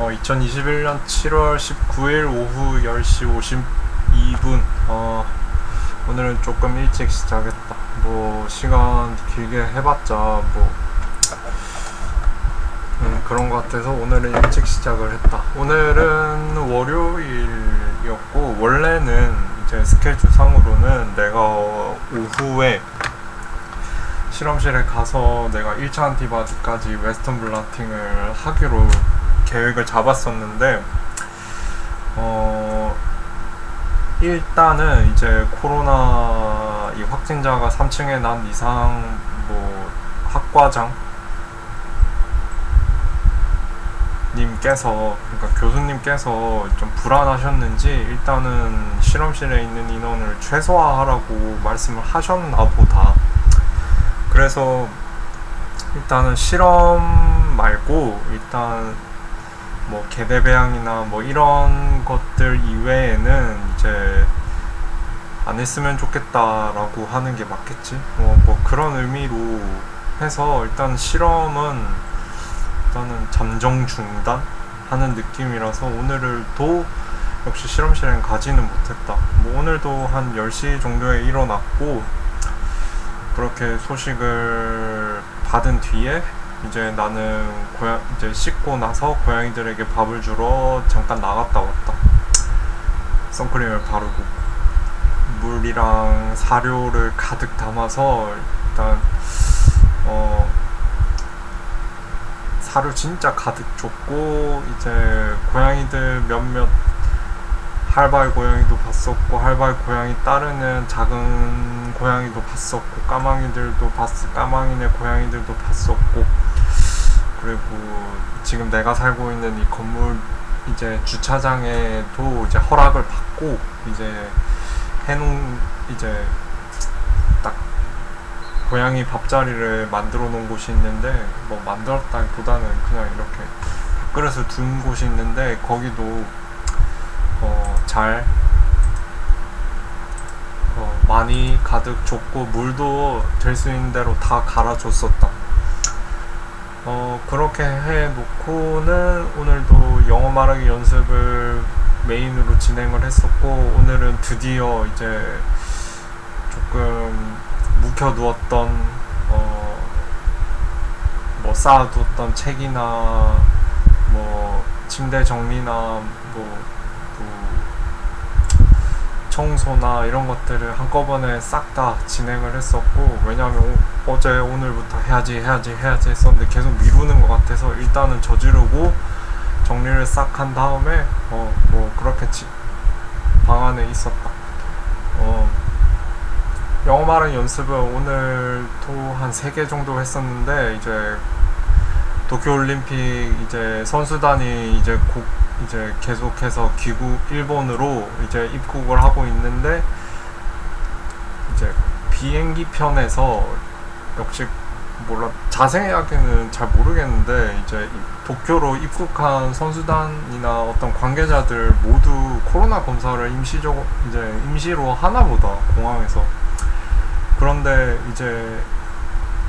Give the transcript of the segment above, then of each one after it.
어, 2021년 7월 19일 오후 10시 52분. 어, 오늘은 조금 일찍 시작했다. 뭐, 시간 길게 해봤자, 뭐, 음, 그런 것 같아서 오늘은 일찍 시작을 했다. 오늘은 월요일이었고, 원래는 이제 스케줄 상으로는 내가 오후에 실험실에 가서 내가 1차 안티바디까지 웨스턴 블라팅을 하기로 계획을 잡았었는데 어 일단은 이제 코로나 이 확진자가 3층에 난 이상 뭐 학과장 님께서 그러니까 교수님께서 좀 불안하셨는지 일단은 실험실에 있는 인원을 최소화하라고 말씀을 하셨나 보다. 그래서 일단은 실험 말고 일단 뭐 개대 배양이나 뭐 이런 것들 이외에는 이제 안 했으면 좋겠다라고 하는 게 맞겠지. 뭐, 뭐 그런 의미로 해서 일단 실험은 일단은 잠정 중단 하는 느낌이라서 오늘을 도 역시 실험실엔 가지는 못했다. 뭐 오늘도 한 10시 정도에 일어났고 그렇게 소식을 받은 뒤에 이제 나는 고양 이제 씻고 나서 고양이들에게 밥을 주러 잠깐 나갔다 왔다. 선크림을 바르고 물이랑 사료를 가득 담아서 일단 어 사료 진짜 가득 줬고 이제 고양이들 몇몇 할발 고양이도 봤었고 할발 고양이 따르는 작은 고양이도 봤었고 까망이들도 봤 까망이네 고양이들도 봤었고 그리고 지금 내가 살고 있는 이 건물 이제 주차장에도 이제 허락을 받고 이제 해놓은 이제 딱 고양이 밥자리를 만들어 놓은 곳이 있는데 뭐 만들었다기보다는 그냥 이렇게 밥그릇을 둔 곳이 있는데 거기도 어, 잘 어, 많이 가득 줬고 물도 될 수 있는 대로 다 갈아줬었다. 어, 그렇게 해 놓고는 오늘도 영어 말하기 연습을 메인으로 진행을 했었고 오늘은 드디어 이제 조금 묵혀 두었던 어, 뭐 쌓아두었던 책이나 뭐 침대 정리나 뭐 청소나 이런 것들을 한꺼번에 싹 다 진행을 했었고 왜냐하면 오, 어제 오늘부터 해야지 해야지 해야지 했었는데 계속 미루는 것 같아서 일단은 저지르고 정리를 싹 한 다음에 어 뭐 그렇게 지, 방 안에 있었다. 어 영어 말은 연습을 오늘도 한 3개 정도 했었는데 이제 도쿄올림픽 이제 선수단이 이제 곧 이제 계속해서 귀국 일본으로 이제 입국을 하고 있는데 이제 비행기 편에서 역시 몰라 자세하게는 잘 모르겠는데 이제 도쿄로 입국한 선수단이나 어떤 관계자들 모두 코로나 검사를 임시적 이제 임시로 하나 보다 공항에서. 그런데 이제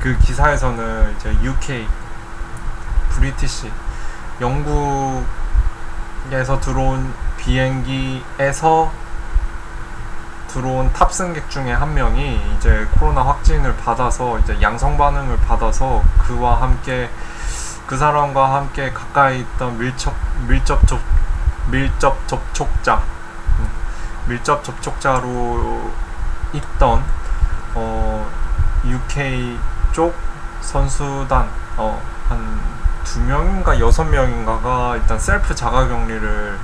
그 기사에서는 이제 UK 브리티시 영국 에서 들어온 비행기에서 들어온 탑승객 중에 한 명이 이제 코로나 확진을 받아서 이제 양성 반응을 받아서 그와 함께 그 사람과 함께 가까이 있던 밀접 밀접 접 밀접 접촉자 음, 밀접 접촉자로 있던 어 UK 쪽 선수단 어한 두 명인가 여섯 명인가가 일단 셀프 자가격리를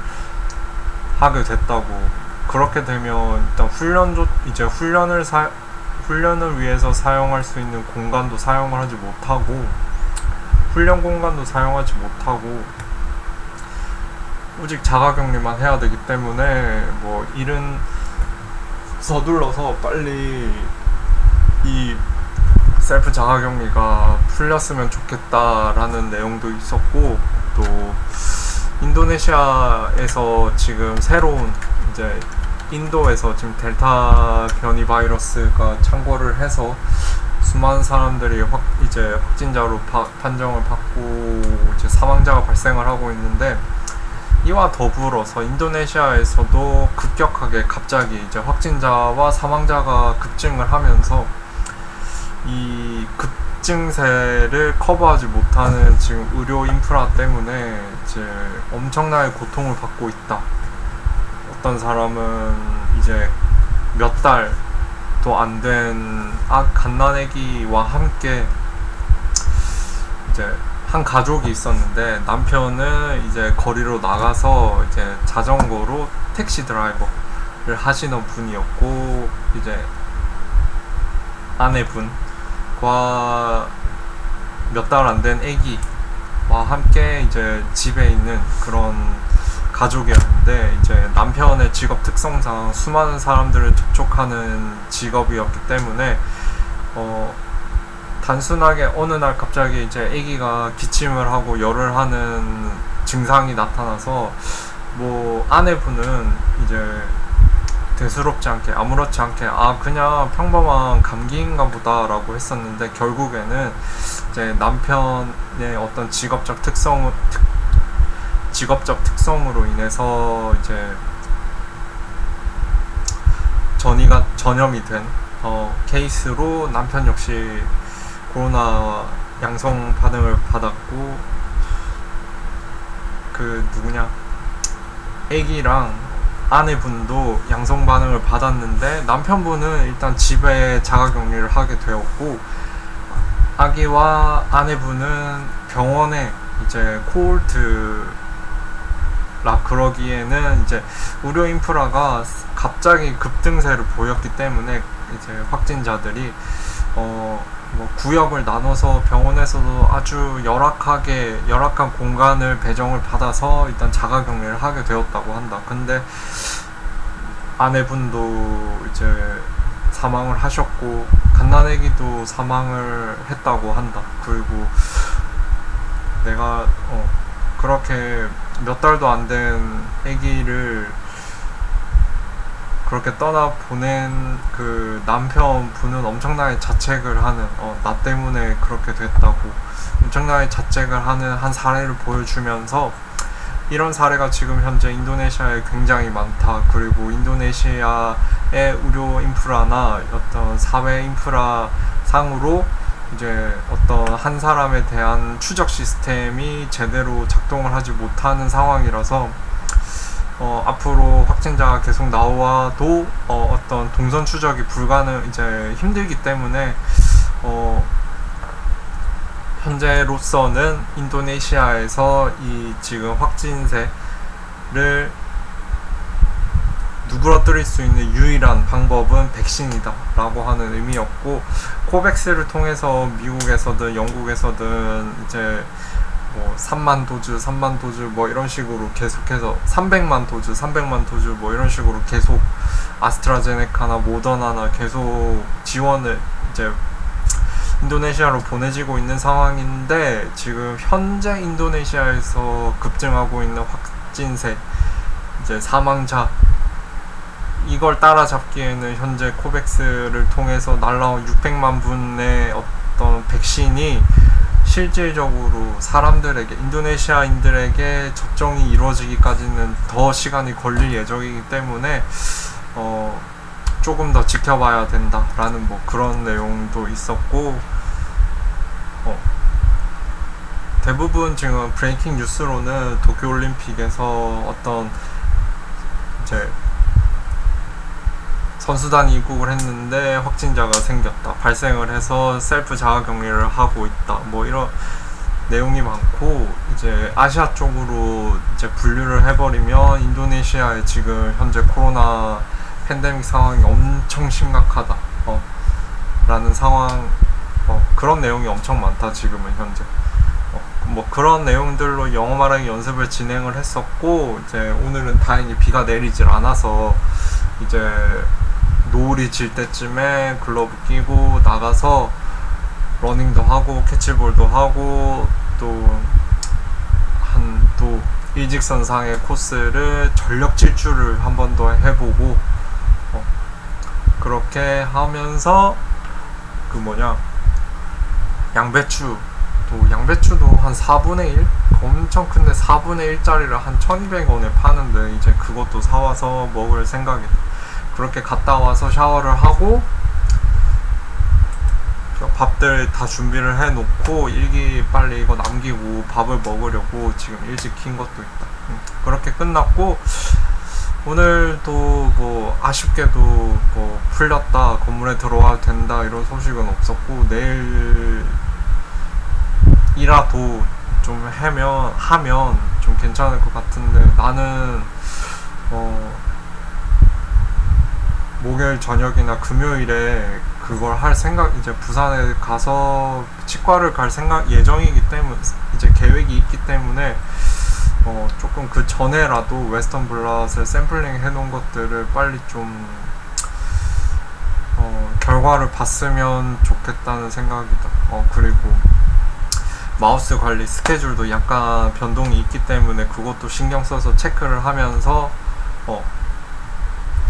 하게 됐다고. 그렇게 되면 일단 훈련조 이제 훈련을 사 훈련을 위해서 사용할 수 있는 공간도 사용을 하지 못하고 훈련 공간도 사용하지 못하고 오직 자가격리만 해야 되기 때문에 뭐 일은 서둘러서 빨리 이 셀프 자가격리가 풀렸으면 좋겠다라는 내용도 있었고 또 인도네시아에서 지금 새로운 이제 인도에서 지금 델타 변이 바이러스가 창궐을 해서 수많은 사람들이 확 이제 확진자로 파, 판정을 받고 이제 사망자가 발생을 하고 있는데 이와 더불어서 인도네시아에서도 급격하게 갑자기 이제 확진자와 사망자가 급증을 하면서 이 급증세를 커버하지 못하는 지금 의료 인프라 때문에 이제 엄청나게 고통을 받고 있다. 어떤 사람은 이제 몇 달도 안된 아, 갓난아기와 함께 이제 한 가족이 있었는데 남편은 이제 거리로 나가서 이제 자전거로 택시 드라이버를 하시는 분이었고 이제 아내분과 몇 달 안 된 아기와 함께 이제 집에 있는 그런 가족이었는데 이제 남편의 직업 특성상 수많은 사람들을 접촉하는 직업이었기 때문에 어 단순하게 어느 날 갑자기 이제 아기가 기침을 하고 열을 하는 증상이 나타나서 뭐 아내분은 이제 대수롭지 않게 아무렇지 않게 아 그냥 평범한 감기인가 보다라고 했었는데 결국에는 이제 남편의 어떤 직업적 특성 특, 직업적 특성으로 인해서 이제 전이가 전염이 된 어, 케이스로 남편 역시 코로나 양성 반응을 받았고 그 누구냐? 애기랑 아내분도 양성 반응을 받았는데 남편분은 일단 집에 자가격리를 하게 되었고 아기와 아내분은 병원에 이제 코올트 라 그러기에는 이제 의료 인프라가 갑자기 급등세를 보였기 때문에 이제 확진자들이 어 뭐 구역을 나눠서 병원에서도 아주 열악하게 열악한 공간을 배정을 받아서 일단 자가 격리를 하게 되었다고 한다. 근데 아내분도 이제 사망을 하셨고 갓난아기도 사망을 했다고 한다. 그리고 내가 어 그렇게 몇 달도 안 된 아기를 그렇게 떠나 보낸 그 남편 분은 엄청나게 자책을 하는 어, 나 때문에 그렇게 됐다고 엄청나게 자책을 하는 한 사례를 보여주면서 이런 사례가 지금 현재 인도네시아에 굉장히 많다. 그리고 인도네시아의 의료 인프라나 어떤 사회 인프라 상으로 이제 어떤 한 사람에 대한 추적 시스템이 제대로 작동을 하지 못하는 상황이라서 어, 앞으로 확진자가 계속 나와도 어, 어떤 동선 추적이 불가능 이제 힘들기 때문에 어, 현재로서는 인도네시아에서 이 지금 확진세를 누그러뜨릴 수 있는 유일한 방법은 백신이다 라고 하는 의미였고 코백스를 통해서 미국에서든 영국에서든 이제 뭐 3만 도즈, 3만 도즈 뭐 이런 식으로 계속해서 300만 도즈, 300만 도즈 뭐 이런 식으로 계속 아스트라제네카나 모더나나 계속 지원을 이제 인도네시아로 보내지고 있는 상황인데 지금 현재 인도네시아에서 급증하고 있는 확진세 이제 사망자 이걸 따라잡기에는 현재 코백스를 통해서 날라온 600만 분의 어떤 백신이 실질적으로 사람들에게 인도네시아인들에게 접종이 이루어지기까지는 더 시간이 걸릴 예정이기 때문에 어 조금 더 지켜봐야 된다라는 뭐 그런 내용도 있었고 어 대부분 지금 브레이킹 뉴스로는 도쿄올림픽에서 어떤 이제 선수단이 입국을 했는데 확진자가 생겼다. 발생을 해서 셀프 자가 격리를 하고 있다. 뭐 이런 내용이 많고 이제 아시아 쪽으로 이제 분류를 해버리면 인도네시아의 지금 현재 코로나 팬데믹 상황이 엄청 심각하다. 어, 라는 상황 어, 그런 내용이 엄청 많다 지금은 현재. 어, 뭐 그런 내용들로 영어 말하기 연습을 진행을 했었고 이제 오늘은 다행히 비가 내리질 않아서 이제 노을이 질 때쯤에 글러브 끼고 나가서 러닝도 하고 캐치볼도 하고 또 한 또 일직선상의 코스를 전력 질주를 한 번 더 해보고 어, 그렇게 하면서 그 뭐냐 양배추 또 양배추도 한 4분의 1 엄청 큰데 4분의 1짜리를 한 1200원에 파는데 이제 그것도 사와서 먹을 생각이다 그렇게 갔다 와서 샤워를 하고 밥들 다 준비를 해놓고 일기 빨리 이거 남기고 밥을 먹으려고 지금 일찍 킨 것도 있다. 음, 그렇게 끝났고 오늘도 뭐 아쉽게도 뭐 풀렸다 건물에 들어와도 된다 이런 소식은 없었고 내일이라도 좀 하면 하면 좀 괜찮을 것 같은데 나는 어 목요일 저녁이나 금요일에 그걸 할 생각 이제 부산에 가서 치과를 갈 생각 예정이기 때문에 이제 계획이 있기 때문에 어 조금 그 전에라도 웨스턴 블랏을 샘플링 해놓은 것들을 빨리 좀 어, 결과를 봤으면 좋겠다는 생각이다. 어 그리고 마우스 관리 스케줄도 약간 변동이 있기 때문에 그것도 신경 써서 체크를 하면서 어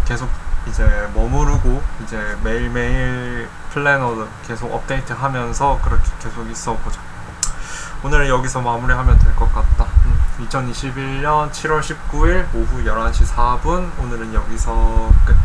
계속 이제 머무르고 이제 매일매일 플래너 계속 업데이트 하면서 그렇게 계속 있어 보자. 오늘은 여기서 마무리하면 될 것 같다. 음, 2021년 7월 19일 오후 11시 4분 오늘은 여기서 끝.